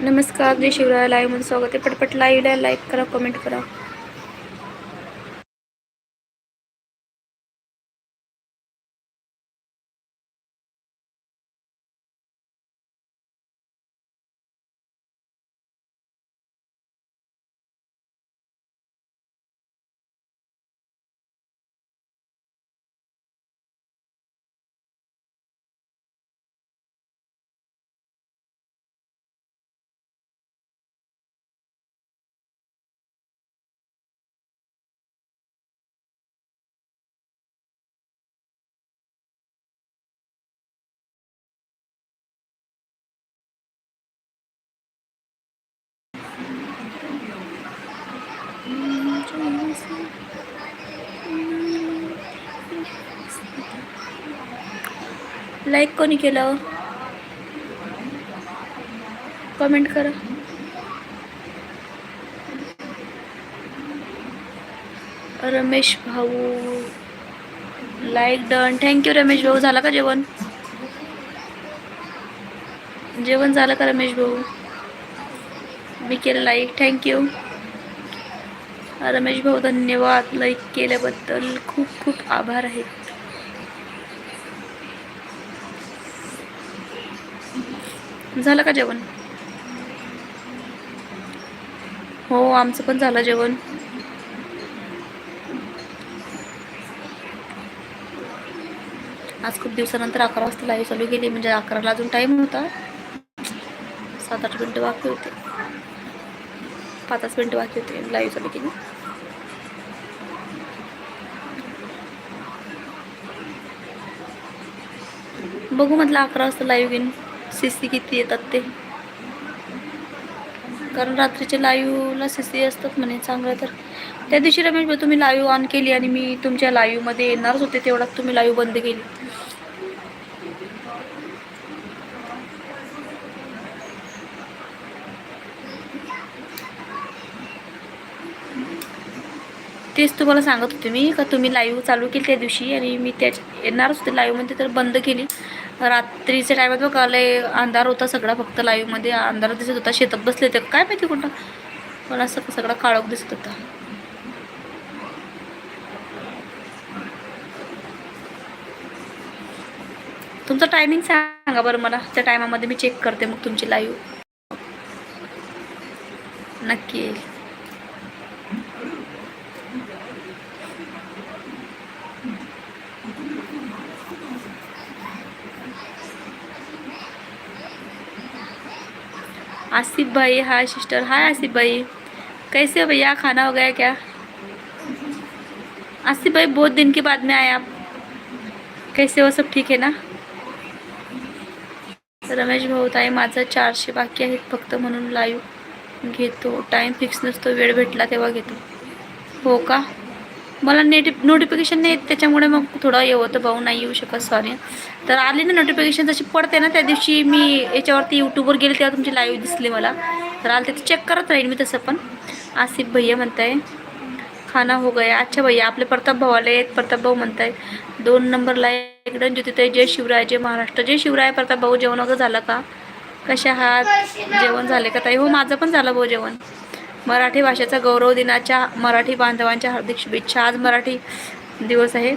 नमस्कार जय शिवराय लाईव्ह म्हणून स्वागत आहे पटपट लाईव्हला लाईक करा कमेंट करा। लाईक कोणी केलं? कमेंट करा. रमेश भाऊ. लाईक डन थँक्यू रमेश भाऊ. झाला का जेवण? जेवण झालं का रमेश भाऊ? मी केलं लाईक थँक्यू रमेश भाऊ धन्यवाद. लाईक केल्याबद्दल खूप खूप आभार आहेत झालं का जेवण? हो आमचं पण झालं जेवण. आज खूप दिवसानंतर अकरा वाजता लाईव्ह चालू केली म्हणजे अकराला अजून टाईम होता. सात आठ मिनटं बाकी होते. पाच पाच मिनटं बाकी होते लाईव्ह चालू केली. बघू म्हटलं अकरा वाजता लाईव्ह घेईन. सी सी किती येतात ते? कारण रात्रीच्या लाईव्हला सी सी असतात म्हणे चांगलं तर. त्या दिवशी रमेश भाऊ तुम्ही लाईव्ह ऑन केली आणि मी तुमच्या लाईव्हमध्ये येणारच होते तेवढ्यात तुम्ही लाईव्ह बंद केली. तेच तुम्हाला सांगत होते मी का तुम्ही लाईव्ह चालू केली त्या दिवशी आणि मी त्याच येणारच होते लाईव्हमध्ये तर बंद केली. रात्रीच्या टायमात बघा लय अंधार होता सगळा फक्त लाईव्हमध्ये अंधार दिसत होता शेतात बसले तर काय माहिती कुठं. पण असं सगळा काळोख दिसत होता. तुमचा टायमिंग सांगा बरं मला. त्या टायमामध्ये मी चेक करते मग तुमची लाईव्ह नक्की येईल. आसिफ भाई हाय सिस्टर हाय आसिफ भाई। कैसे हो भैया? खाना हो गया क्या? आसिफ भाई बहुत दिन के बाद में आए आप। कैसे हो? सब ठीक है ना? रमेश भाऊ ताई माझं चारशे बाकी आहेत फक्त म्हणून लाईव्ह घेतो. टाईम फिक्स नसतो वेळ भेटला तेव्हा घेतो. हो का? मला नेटि नोटिफिकेशन नाही येत त्याच्यामुळे मग थोडं हे होतं भाऊ नाही येऊ शकत सॉरी तर आली ना नोटिफिकेशन जशी पडते ना त्या दिवशी मी याच्यावरती यूट्यूबवर गेले तेव्हा तुमची लाईव्ह दिसली मला. तर आले ते चेक करत राहील मी तसं पण. आसिफ भैया म्हणताय खाना हो गया. अच्छा भैया आपले प्रताप भावाला आहेत. प्रताप भाऊ म्हणताय दोन नंबरला एकदम ज्योतिताई जय शिवराय जय महाराष्ट्र. जय शिवराय प्रताप भाऊ जेवण वगैरे झालं का? कशा आहात? जेवण झाले का ताई? हो माझं पण झालं भाऊ जेवण. मराठी भाषेचा गौरव दिनाच्या मराठी बांधवांच्या हार्दिक शुभेच्छा. आज मराठी दिवस आहे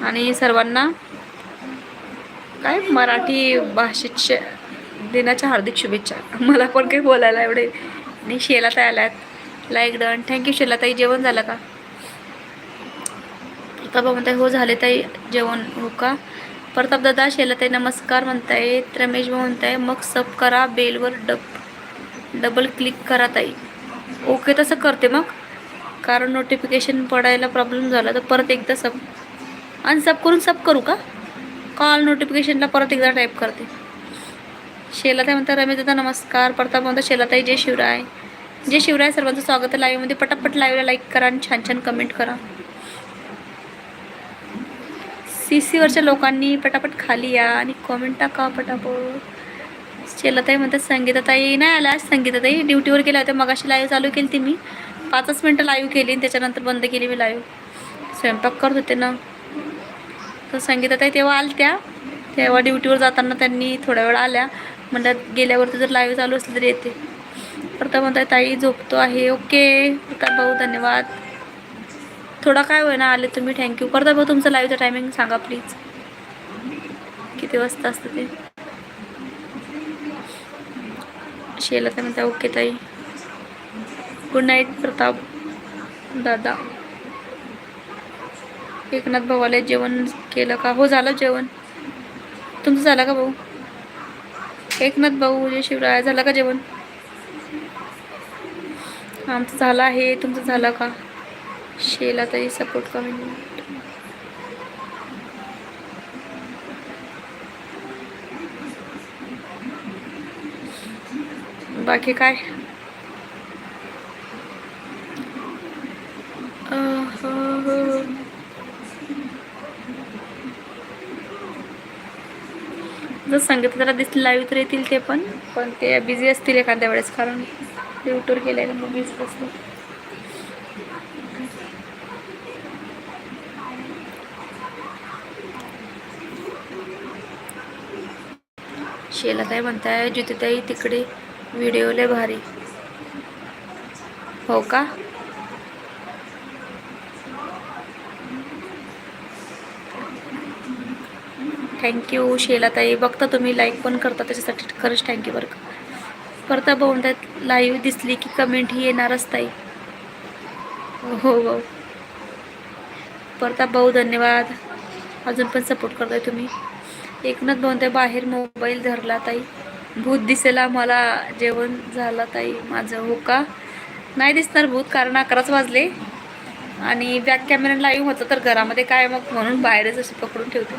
आणि सर्वांना काय मराठी भाषेच्या दिनाच्या हार्दिक शुभेच्छा. मला पण काही बोलायला एवढे आणि शेलाताई आल्यात. लाईक डन थँक्यू शेलाताई. जेवण झालं का? प्रताप म्हणताय हो झाले ताई. जेवण हो का? प्रताप दादा शेलाताई नमस्कार म्हणतायत. रमेश भाऊ म्हणताय मग सब करा. बेलवर डब डबल क्लिक करा ताई. ओके तसं करते मग. कारण नोटिफिकेशन पडायला प्रॉब्लेम झाला तर परत एकदा सब अनसब करून सब करू का? कॉल नोटिफिकेशनला परत एकदा टाईप करते. शेलाताई म्हणतात रमेश दादा नमस्कार. प्रताप म्हणतात शेलाताई जय शिवराय. जय शिवराय सर्वांचं स्वागत आहे लाईव्हमध्ये पटापट लाईव्हला लाईक करा आणि छान छान कमेंट करा. सी सीवरच्या लोकांनी पटापट खाली या आणि कॉमेंट टाका पटापट. शेलाताई म्हणतात संगीताताई नाही आल्या आज संगीताताई ड्युटीवर गेल्या होत्या. मगाशी लाईव्ह चालू केली ती मी. पाचच मिनटं लाईव्ह केली आणि त्याच्यानंतर बंद केली मी लाईव्ह स्वयंपाक करत होते ना. तर संगीताताई तेव्हा आलत्या. तेव्हा ड्युटीवर जाताना त्यांनी थोड्या वेळ आल्या. म्हणतात गेल्यावरती जर लाईव्ह चालू असली तरी येते. प्रताप म्हणताय ताई झोपतो आहे. ओके. प्रताप भाऊ धन्यवाद. थोडा काय होईना आले तुम्ही. थँक्यू प्रताप भाऊ तुमचं लाईव्हचं टायमिंग सांगा प्लीज किती वाजता असतं ते? शेला तर म्हणता ओके ताई. गुड नाईट प्रताप दादा. एकनाथ भावाला जेवण केलं का? हो झालं जेवण. तुमचं झालं का भाऊ? एकनाथ भाऊ जे शिवराय झालं का जेवण? आमचं झालं आहे. तुमचं झालं का? शेला तरी सपोर्ट कमी बाकी काय? जर सांगितलं जरा दिसलं लाईव्ह तर येतील ते पण. पण ते बिझी असतील एखाद्या वेळेस कारण ड्युटीवर गेल्याने मग बिझी असतील शेला काय म्हणताय ज्योतिताई तिकडे. व्हिडिओ लय भारी. हो का? थँक्यू शेलाताई. बघता तुम्ही लाईक पण करता त्याच्यासाठी खरंच थँक्यू बरं का. करता म्हणतात लाईव्ह दिसली की कमेंट ही येणारच ताई. हो हो. परता भाऊ धन्यवाद. अजून पण सपोर्ट करताय तुम्ही. एकनाथ बोलताय बाहेर मोबाईल धरला ताई. भूत दिसेला मला जेवण झालं ताई माझं हो का? नाही दिसणार भूत कारण अकराच वाजले. आणि बॅक कॅमेरा लाईव्ह होतं तर घरामध्ये काय मग म्हणून बाहेरच असे पकडून ठेवते.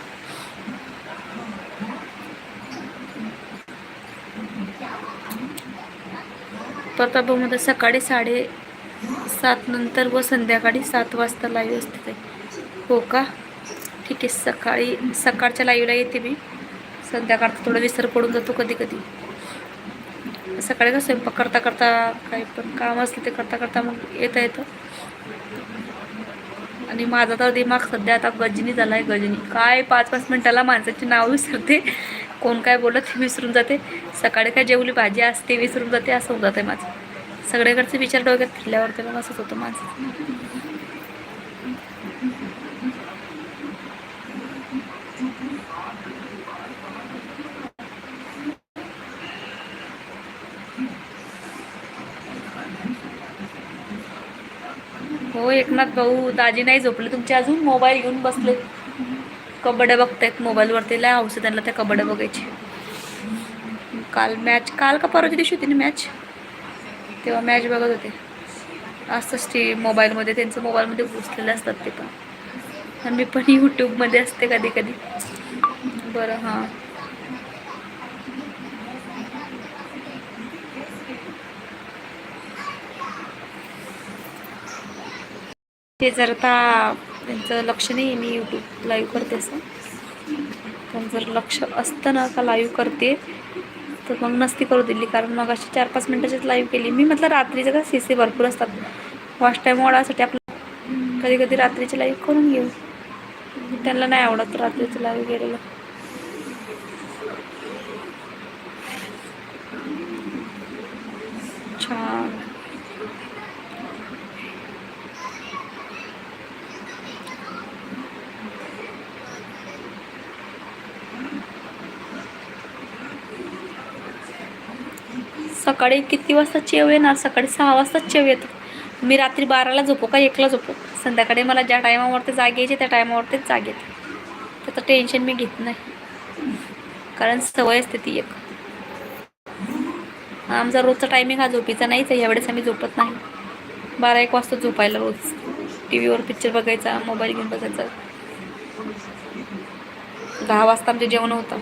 प्रतापमध्ये सकाळी साडे सात नंतर व संध्याकाळी सात वाजता लाईव्ह असते हो का? ठीक आहे सकाळी सकाळच्या लाईव्हला येते मी. संध्याकाळचा थोडा विसर पडून जातो कधी कधी. सकाळी कसं स्वयंपाक करता करता काही पण काम असलं ते करता करता मग येता येतं. आणि माझा तर दिमाग सध्या आता गजनी झाला आहे गजनी. काय पाच पाच मिनटाला माणसाची नाव विसरते. कोण काय बोलत ते विसरून जाते. सकाळी काय जेवली भाजी असते विसरून जाते असं होऊन जाते माझं. सगळ्याकडचे विचार डोक्यात फिरल्यावर ते मग असंच होतं माझं हो एकनाथ भाऊ दाजी नाही झोपले. तुमचे अजून मोबाईल घेऊन बसले. कबड्डे बघतायत मोबाईलवरती लय हौस आहे त्यांना त्या कबड्डे बघायची. काल मॅच काल का परवाच्या दिवशी होती ना मॅच तेव्हा मॅच बघत होते. असतंच ते मोबाईलमध्ये त्यांचं मोबाईलमध्ये घुसलेले असतात ते पण. आणि मी पण यूट्यूबमध्ये असते कधी कधी बरं हां. ते जर आता त्यांचं लक्ष नाही आहे मी यूट्यूब लाईव्ह करते असं. पण जर लक्ष असतं ना का लाईव्ह करते तर मग नसती करू दिली. कारण मग अशी चार पाच मिनटाचीच लाईव्ह केली. मी म्हटलं रात्रीचं का सी सी भरपूर असतात. वॉच टाईम वाढासाठी आपलं कधी कधी रात्रीची लाईव्ह करून घेऊ. त्यांना नाही आवडत रात्रीचं लाईव्ह गेलेलं. छान. सकाळी किती वाजता चेव येणार? सकाळी सहा वाजताच चेव येतो मी रात्री बाराला झोपू का एकला झोपू? संध्याकाळी मला ज्या टायमावरती जाग यायची त्या टायमावरतीच जाग येते. त्याचं टेन्शन मी घेत नाही. कारण सवय असते ती एक. आमचा रोजचा टायमिंग हा झोपीचा नाहीच आहे. यावेळेस आम्ही झोपत नाही. बारा एक वाजता झोपायला रोज. टी व्हीवर पिक्चर बघायचा मोबाईल घेऊन बघायचा दहा वाजता आमचे जेवण होतं.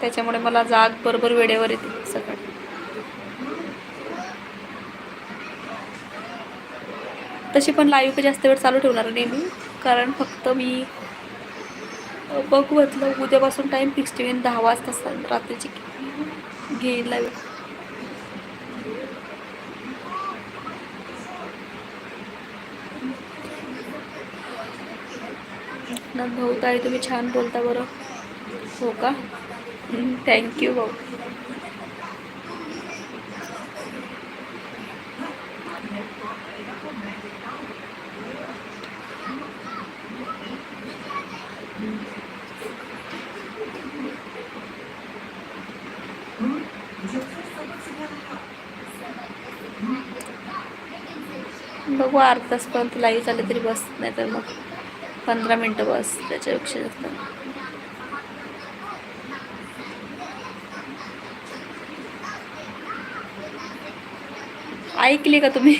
त्याच्यामुळे मला जाग बरोबर वेळेवर येते सकाळी. तशी पण लाईव्ह जास्त वेळ चालू ठेवणार नाही मी कारण फक्त मी बघू म्हटलं उद्यापासून टाईम फिक्स ठेवीन दहा वाजता रात्रीची घेईन लाईव्ह ना भाऊ ताई तुम्ही छान बोलता बरं. हो का? थँक्यू भाऊ. बघू अर्धा पण लाईव्ह झाले तरी बस नाही तर मग पंधरा मिनटं बस त्याच्यापेक्षा जास्त. ऐकली का तुम्ही?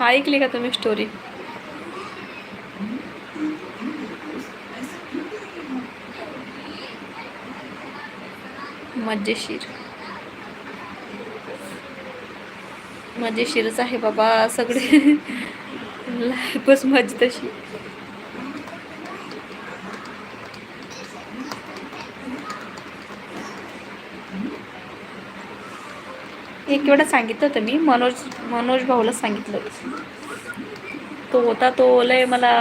ऐकली का तुम्ही स्टोरी मजेशीर. मजेशीरच आहे बाबा सगळे. लाईफच मज तशी एक वेळा सांगितलं होतं मी मनोज मनोज भाऊला सांगितलं. तो होता तो लय मला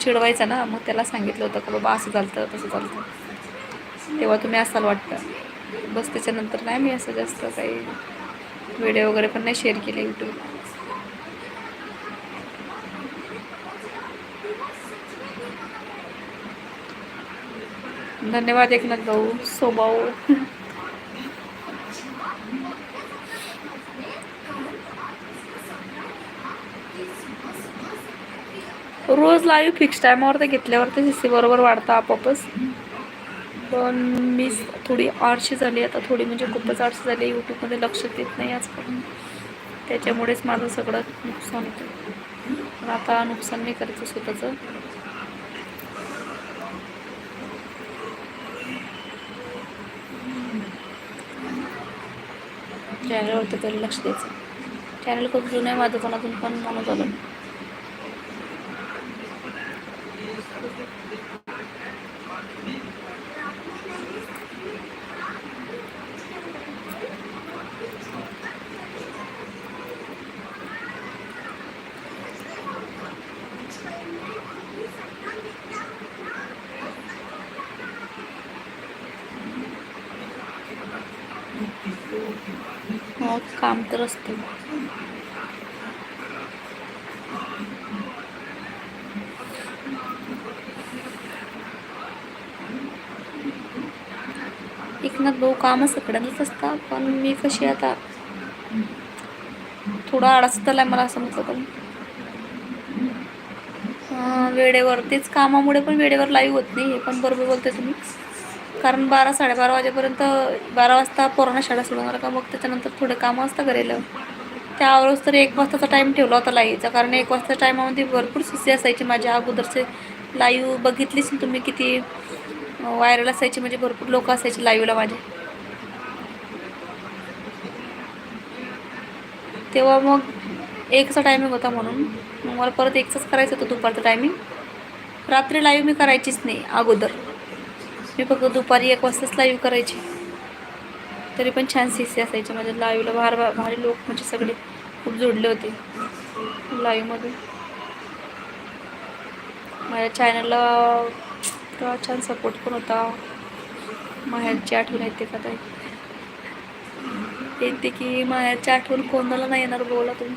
चिडवायचा ना मग त्याला सांगितलं होतं का बाबा असं चालतं तसं चालतं तेव्हा तुम्ही असाल वाटतं. बस त्याच्यानंतर नाही मी असं जास्त काही व्हिडिओ वगैरे पण नाही शेअर केले यूट्यूब धन्यवाद एकनाथ भाऊ सोभाऊ रोज लाईव्ह फिक्स टायमावर ते घेतल्यावर ते सी बरोबर वाढतं आपोआपच. पण मी थोडी आळशी झाली आता थोडी म्हणजे खूपच आळशी झाली यूट्यूबमध्ये लक्ष देत नाही आजकाल त्याच्यामुळेच माझं सगळं नुकसान होतं. पण आता नुकसान नाही करायचं स्वतःचं. चॅनलवरती तरी लक्ष द्यायचं. चॅनल खूप जुनं आहे. माझं पण अजून पण मला झालं हो काम तर असते एक ना भाऊ काम सगळ्यांनाच असतात पण मी कशी आता थोडा आळस झालाय मला असं म्हटलं पण वेळेवर तेच कामामुळे पण वेळेवर लाईव्ह होत नाही हे पण बरोबर बोलते तुम्ही. कारण बारा साडेबारा वाजेपर्यंत बारा वाजता पोरांना शाळा सोडवणार का? मग त्याच्यानंतर थोडं कामं असतं घरेलं. त्यावरच तर एक वाजताचा टाईम ठेवला होता लाईव्हचा कारण एक वाजता टायमामध्ये भरपूर सुस्ती असायची माझ्या अगोदरचे. लाईव्ह बघितलीच ना तुम्ही किती? व्हायरल असायचे म्हणजे भरपूर लोक असायचे लाईव्हला माझे. तेव्हा मग एकचा टायमिंग होता म्हणून. मग मला परत एकचाच करायचं होतं दुपारचं टायमिंग रात्री लाईव्ह मी करायचीच नाही अगोदर. मी फक्त दुपारी एक वाजताच लाईव्ह करायची. तरी पण छान सीसी असायचे. माझ्या लाईव्हला भार भारी लोक म्हणजे सगळे खूप जोडले होते. लाईव्हमध्ये माझ्या चॅनलला छान सपोर्ट पण होता. माहेरची आठवण येते का ताई येते की माहेरची आठवण कोणाला नाही येणार बोला तुम्ही.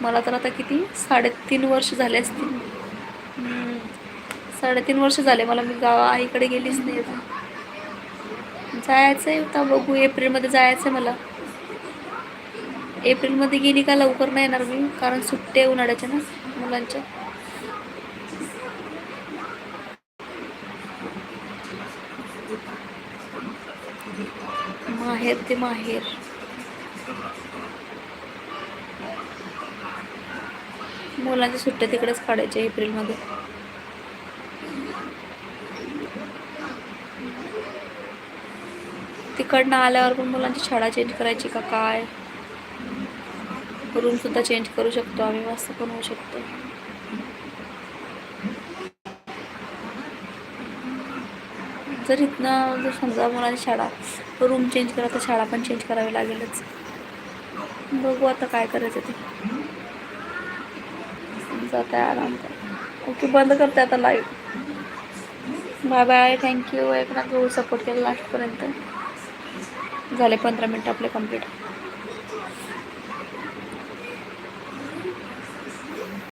मला तर आता किती? साडेतीन वर्ष झाले असतील. साडेतीन वर्ष झाले मला मी गावा आईकडे गेलीच नाही आता. जायचं आहे आता बघू एप्रिलमध्ये जायचं आहे मला. एप्रिलमध्ये गेली का लवकर नाही येणार मी कारण सुट्टे उन्हाळ्याच्या ना मुलांच्या. माहेर ते माहेर. मुलांच्या सुट्ट्या तिकडेच काढायच्या एप्रिलमध्ये. तिकडनं आल्यावर पण मुलांची शाळा चेंज करायची का काय? रूम सुद्धा चेंज करू शकतो आम्ही मस्त पण होऊ शकतो. जर इथनं जर समजा मुलांची शाळा रूम चेंज करा तर शाळा पण चेंज करावी लागेलच. बघू आता काय करायचं ते. समजा आहे आराम ओके बंद करते आता live bye bye thank you Eknath support केला लास्टपर्यंत झाले पंधरा मिनटं आपले कंप्लीट